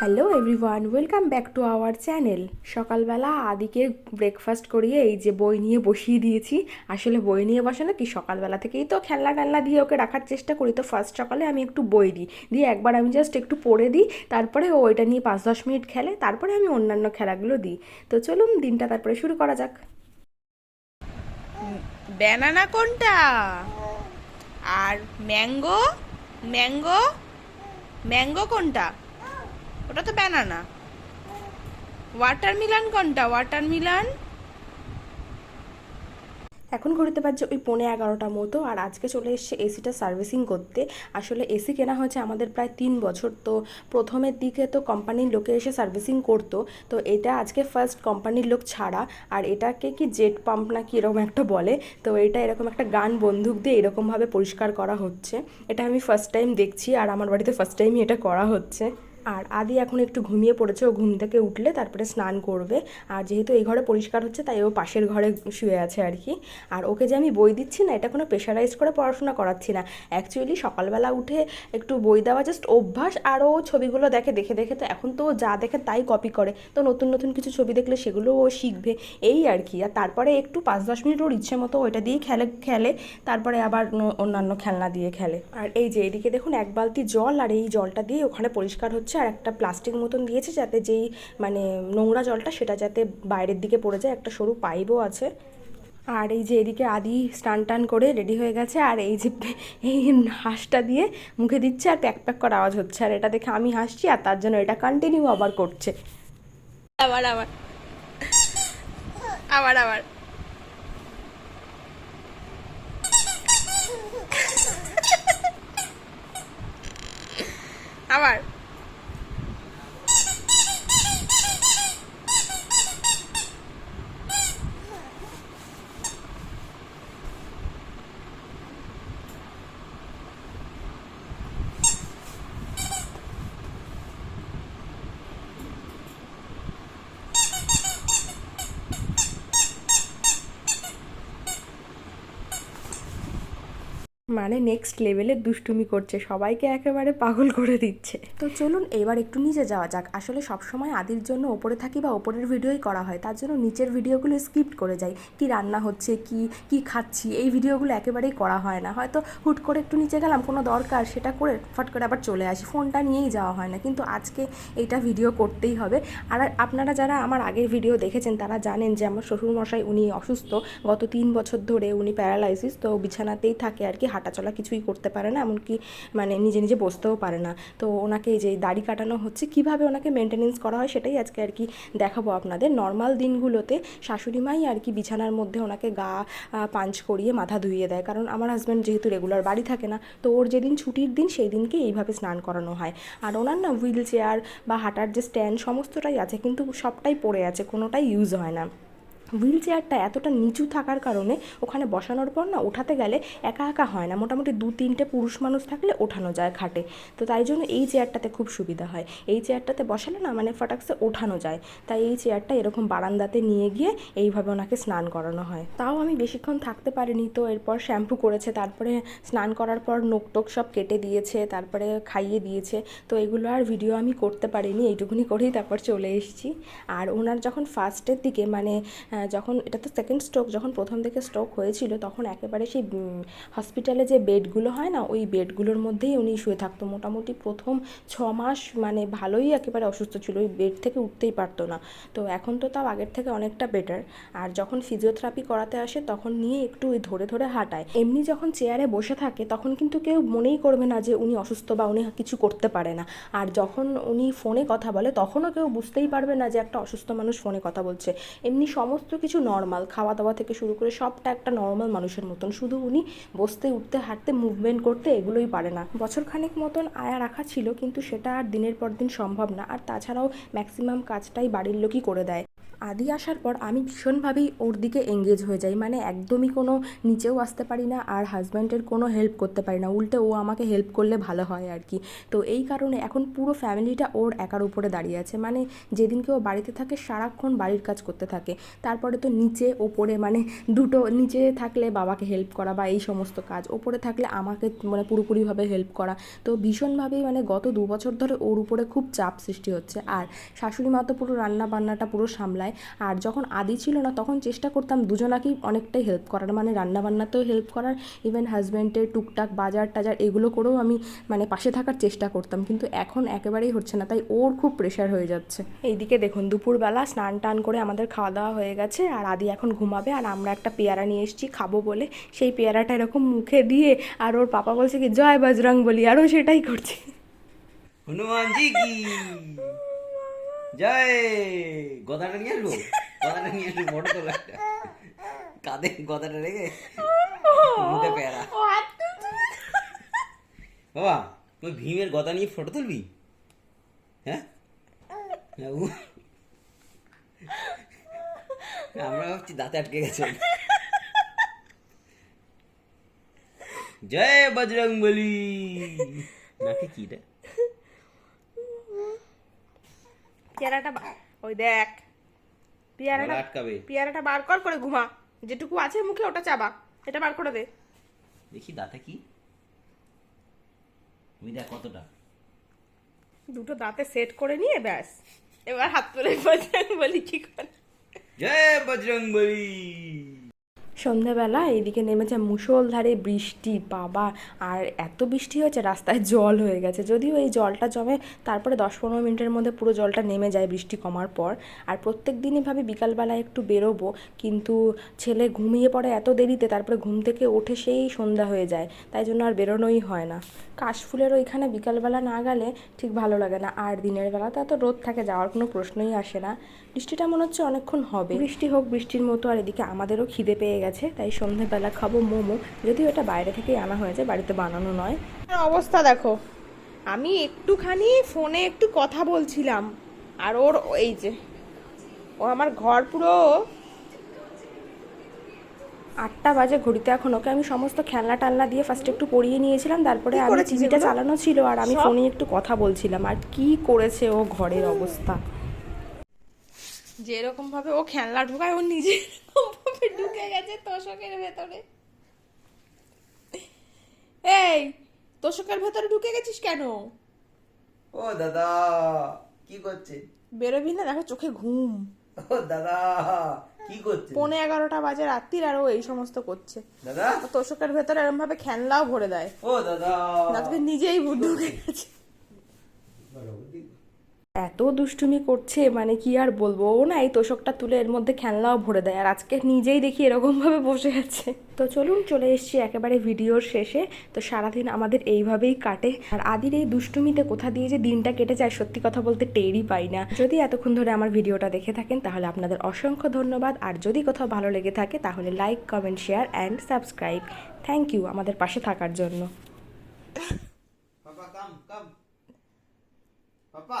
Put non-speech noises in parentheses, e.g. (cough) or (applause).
Hello everyone welcome back to our channel সকালবেলা আদিকে breakfast করিয়ে এই যে বই নিয়ে বসিয়ে দিয়েছি। আসলে বই নিয়ে বসে না কি সকালবেলা থেকেই তো খেলনা টেলনা দিয়ে ওকে রাখার চেষ্টা করি। তো ফার্স্ট সকালে আমি একটু বই দিই। দিয়ে একবার আমি জাস্ট একটু পড়ে দিই, তারপরে ও ওইটা নিয়ে পাঁচ দশ মিনিট খেলে, তারপরে আমি অন্যান্য খেলাগুলো দিই। তো চলুন দিনটা তারপরে শুরু করা যাক। ব্যানানা কোনটা? আর ম্যাঙ্গো ম্যাঙ্গো ম্যাঙ্গো কোনটা? ওটা তো ব্যানানা ওয়াটারমিলান কোনটা? ওয়াটারমিলান এখন ঘুরতে পারছে ওই পৌনে এগারোটা মতো আর আজকে চলে এসছে এসিটা সার্ভিসিং করতে। আসলে এসি কেনা হয়েছে আমাদের প্রায় তিন বছর, তো প্রথমের দিকে তো কোম্পানির লোকে এসে সার্ভিসিং করতো, তো এটা আজকে ফার্স্ট কোম্পানির লোক ছাড়া। আর এটাকে কি জেট পাম্প না কি এরকম একটা বলে, তো এটা এরকম একটা গান বন্দুক দিয়ে এরকমভাবে পরিষ্কার করা হচ্ছে। এটা আমি ফার্স্ট টাইম দেখছি আর আমার বাড়িতে ফার্স্ট টাইমই এটা করা হচ্ছে। আর আদি এখন একটু ঘুমিয়ে পড়েছে, ও ঘুম থেকে উঠলে তারপরে স্নান করবে। আর যেহেতু এই ঘরে পরিষ্কার হচ্ছে, তাই ও পাশের ঘরে শুয়ে আছে আর কি। আর ওকে যে আমি বই দিচ্ছি না, এটা কোনো প্রেশারাইজ করে পড়াশোনা করাচ্ছি না। অ্যাকচুয়ালি সকালবেলা উঠে একটু বই দেওয়া জাস্ট অভ্যাস, আর ও ছবিগুলো দেখে দেখে দেখে তো এখন তো যা দেখে তাই কপি করে। তো নতুন নতুন কিছু ছবি দেখলে সেগুলো ও শিখবে, এই আর কি। আর তারপরে একটু পাঁচ, দশ মিনিট ওর ইচ্ছে মতো ওইটা দিয়েই খেলে খেলে, তারপরে আবার অন্যান্য খেলনা দিয়ে খেলে। আর এই যে এদিকে দেখুন, এক বালতি জল আর এই জলটা দিয়ে ওখানে পরিষ্কার হচ্ছে। আর একটা প্লাস্টিক মতন দিয়েছে যাতে যেই মানে নোংরা জলটা সেটা যাতে বাইরের দিকে পড়ে যায়, একটা সরু পাইপও আছে। আর এই যে এদিকে আদি স্নান টান করে রেডি হয়ে গেছে, আর এই যে (laughs) এই হাঁসটা দিয়ে মুখে দিচ্ছে আর প্যাক প্যাক করা আওয়াজ হচ্ছে। আর এটা দেখে আমি হাসছি আর তার জন্য এটা কন্টিনিউ আবার করছে। আবার আবার। আবার আবার। আবার। মানে নেক্সট লেভেলের দুষ্টুমি করছে, সবাইকে একেবারে পাগল করে দিচ্ছে। তো চলুন এবার একটু নিচে যাওয়া যাক। আসলে সবসময় আদির জন্য ওপরে থাকি বা ওপরের ভিডিওই করা হয়, তার জন্য নিচের ভিডিওগুলো স্কিপ করে যাই। কি রান্না হচ্ছে, কি কি খাচ্ছি, এই ভিডিওগুলো একেবারেই করা হয় না। হয়তো হুট করে একটু নিচে গেলাম, কোনো দরকার, সেটা করে ফট করে আবার চলে আসি। ফোনটা নিয়েই যাওয়া হয় না, কিন্তু আজকে এইটা ভিডিও করতেই হবে। আর আপনারা যারা আমার আগের ভিডিও দেখেছেন, তারা জানেন যে আমার শ্বশুরমশাই উনি অসুস্থ। গত তিন বছর ধরে উনি প্যারালাইসিস তো বিছানাতেই থাকে আর কি হাঁটাচলা কিছুই করতে পারে না, এমনকি মানে নিজে নিজে বসতেও পারে না। তো ওনাকে এই যে দাড়ি কাটানো হচ্ছে, কীভাবে ওনাকে মেনটেনেন্স করা হয় সেটাই আজকে আর কি দেখাবো আপনাদের। নর্মাল দিনগুলোতে শাশুড়ি মাই আর কি বিছানার মধ্যে ওনাকে গা পাঞ্চ করিয়ে মাথা ধুইয়ে দেয়। কারণ আমার হাজব্যান্ড যেহেতু রেগুলার বাড়ি থাকে না, তো ওর যেদিন ছুটির দিন সেই দিনকে এইভাবে স্নান করানো হয়। আর ওনার না হুইল চেয়ার বা হাঁটার যে স্ট্যান্ড সমস্তটাই আছে, কিন্তু সবটাই পড়ে আছে, কোনোটাই ইউজ হয় না। হুইল চেয়ারটা এতটা নিচু থাকার কারণে ওখানে বসানোর পর না ওঠাতে গেলে একা একা হয় না। মোটামুটি দু তিনটে পুরুষ মানুষ থাকলে ওঠানো যায় খাটে। তো তাই জন্য এই চেয়ারটাতে খুব সুবিধা হয়। এই চেয়ারটাতে বসালে না মানে ফটাকসে ওঠানো যায়। তাই এই চেয়ারটা এরকম বারান্দাতে নিয়ে গিয়ে এইভাবে ওনাকে স্নান করানো হয়। তাও আমি বেশিক্ষণ থাকতে পারিনি তো এরপর শ্যাম্পু করেছে, তারপরে স্নান করার পর নোক টোক সব কেটে দিয়েছে, তারপরে খাইয়ে দিয়েছে। তো এগুলো আর ভিডিও আমি করতে পারিনি, এইটুকুনি করেই তারপর চলে এসেছি। আর ওনার যখন ফার্স্টের দিকে মানে যখন এটা তো সেকেন্ড স্ট্রোক যখন প্রথম থেকে স্ট্রোক হয়েছিল, তখন একেবারে সেই হসপিটালে যে বেডগুলো হয় না, ওই বেডগুলোর মধ্যেই উনি শুয়ে থাকতো। মোটামুটি প্রথম ছ মাস মানে ভালোই একেবারে অসুস্থ ছিল, ওই বেড থেকে উঠতেই পারতো না। তো এখন তো তাও আগের থেকে অনেকটা বেটার আর যখন ফিজিওথেরাপি করাতে আসে, তখন নিয়ে একটু ওই ধরে ধরে হাঁটায়। এমনি যখন চেয়ারে বসে থাকে, তখন কিন্তু কেউ মনেই করবে না যে উনি অসুস্থ বা উনি কিছু করতে পারে না। আর যখন উনি ফোনে কথা বলে, তখনও কেউ বুঝতেই পারবে না যে একটা অসুস্থ মানুষ ফোনে কথা বলছে। এমনি সমস্ত কিছু নর্মাল খাওয়া দাওয়া থেকে শুরু করে সবটা একটা নর্মাল মানুষের মতন। শুধু উনি বসতে, উঠতে, হাঁটতে মুভমেন্ট করতে এগুলোই পারে না। বছর খানেক মতন আয়া রাখা ছিল, কিন্তু সেটা আর দিনের পর দিন সম্ভব না। আর তাছাড়াও ম্যাক্সিমাম কাজটাই বাড়ির লোকই করে দেয়। আদি আসার পর আমি ভীষণভাবেই ওর দিকে এঙ্গেজ হয়ে যাই। মানে একদমই কোনো নিচেও আসতে পারি না আর হাজব্যান্ডের কোনো হেল্প করতে পারি না। উল্টে ও আমাকে হেল্প করলে ভালো হয় আর কি। তো এই কারণে এখন পুরো ফ্যামিলিটা ওর একার উপরে দাঁড়িয়ে আছে। মানে যেদিনকে ও বাড়িতে থাকে সারাক্ষণ বাড়ির কাজ করতে থাকে। তারপরে তো নিচে ওপরে মানে দুটো নিচে থাকলে বাবাকে হেল্প করা বা এই সমস্ত কাজ। ওপরে থাকলে আমাকে মানে পুরোপুরিভাবে হেল্প করা। তো ভীষণভাবেই মানে গত দু বছর ধরে ওর উপরে খুব চাপ সৃষ্টি হচ্ছে। আর শাশুড়ি মা তো পুরো রান্না বান্নাটা পুরো সামলায়। আর যখন আদি ছিল না তখন চেষ্টা করতাম দুজনাকেই অনেকটাই হেল্প করার। মানে রান্নাবান্নাতেও হেল্প করার ইভেন হাজব্যান্ডের টুকটাক বাজার টাজার এগুলো করেও আমি মানে পাশে থাকার চেষ্টা করতাম। কিন্তু এখন একেবারেই হচ্ছে না তাই ওর খুব প্রেশার হয়ে যাচ্ছে। এইদিকে দেখুন দুপুরবেলা স্নান টান করে আমাদের খাওয়া দাওয়া হয়ে গেছে আর আদি এখন ঘুমাবে আর আমরা একটা পেয়ারা নিয়ে এসেছি খাব বলে। সেই পেয়ারাটা এরকম মুখে দিয়ে আর ওর পাপা বলছে কি জয় বজরং বলি আর ও সেটাই করছে। হনুমান জি কি? জয়! গদাটা নিয়ে আসব গদাটা নিয়ে আসব বড় তো একটা। কাঁধে গদাটা রেখে মুখে পেয়ারা। বাবা তুই ভীমের গদা নিয়ে ফটো তুলবি? হ্যাঁ? না, আমরা ভাবছি দাঁতে আটকে গেছে। জয় বজরং বলি নাকি কি রে পেয়ারাটা ওই দেখ। পেয়ারাটা আটকাবে। পেয়ারাটা বার কর করে ঘুমা। যেটুকু আছে মুখে ওটা চাবা। এটা বার করে দে। দেখি দাঁতে কি? তুমি দেখ কতটা। দুটো দাঁতে সেট করে নিয়ে ব্যাস। এবার হাত তুলে বলি কি করে? জয় বজরং বলি। সন্ধ্যাবেলা এদিকে নেমেছে মুষলধারে বৃষ্টি, বাবা। আর এত বৃষ্টি হয়েছে, রাস্তায় জল হয়ে গেছে। যদিও এই জলটা জমে, তারপরে দশ পনেরো মিনিটের মধ্যে পুরো জলটা নেমে যায় বৃষ্টি কমার পর। আর প্রত্যেক দিনই ভাবে বিকালবেলা একটু বেরোবো, কিন্তু ছেলে ঘুমিয়ে পড়ে এত দেরিতে, তারপরে ঘুম থেকে ওঠে সেই সন্ধ্যা হয়ে যায়। তাই জন্য আর বেরোনোই হয় না। কাশফুলের ওইখানে বিকালবেলা না গেলে ঠিক ভালো লাগে না। আর দিনের বেলাতে এত রোদ থাকে, যাওয়ার কোনো প্রশ্নই আসে না। বৃষ্টিটা মনে হচ্ছে অনেকক্ষণ হবে। বৃষ্টি হোক, বৃষ্টির মতো, আর এদিকে আমাদেরও খিদে পেয়ে গেছে। তাই সন্ধ্যেবেলা খাব মোমো। যদিও এটা বাইরে থেকেই আনা হয়েছে বাড়িতে বানানো নয়। অবস্থা দেখো। আমি একটুখানি ফোনে একটু কথা বলছিলাম আর ওর এই যে ও আমার ঘর পুরো আটটা বাজে ঘড়িতে এখন ওকে আমি সমস্ত খেলনা টালনা দিয়ে ফার্স্ট একটু পরিয়ে নিয়েছিলাম তারপরে আমি টিভিটা চালানো ছিল আর আমি? ফোনে একটু কথা বলছিলাম আর কি করেছে ও ঘরের অবস্থা। যে এরকম ভাবে ও খেলনা ঢোকায় ও নিজে (laughs) ঢুকে গেছে তোষকের ভেতরে। এই তোষকের ভেতরে ঢুকে গেছিস কেন? ও দাদা কি করছে? বেরোবি না দেখো চোখে ঘুম। ও দাদা কি করছে? পৌনে এগারোটা বাজে রাত্রির আর এই সমস্ত করছে। দাদা? তোষকের ভেতরে এরকম ভাবে খেলনাও ভরে দেয়। ও দাদা। আজকে নিজেই ঢুকে গেছে। এত দুষ্টুমি করছে মানে কি আর বলব? ও না এই তোষকটা তুলে এর মধ্যে খেলনাও ভরে দেয়, আর আজকে নিজেই দেখি এরকমভাবে বসে আছে। তো চলুন চলে এসেছি একেবারে ভিডিওর শেষে। তো সারাদিন আমাদের এইভাবেই কাটে, আর আদির এই দুষ্টুমিতে কোথা দিয়ে যে দিনটা কেটে যায় সত্যি কথা বলতে টেরই পাই না। যদি এতক্ষণ ধরে আমার ভিডিওটা দেখে থাকেন, তাহলে আপনাদের অসংখ্য ধন্যবাদ। আর যদি কোথাও ভালো লেগে থাকে, তাহলে like comment share and subscribe thank you আমাদের পাশে থাকার জন্য। পাপা।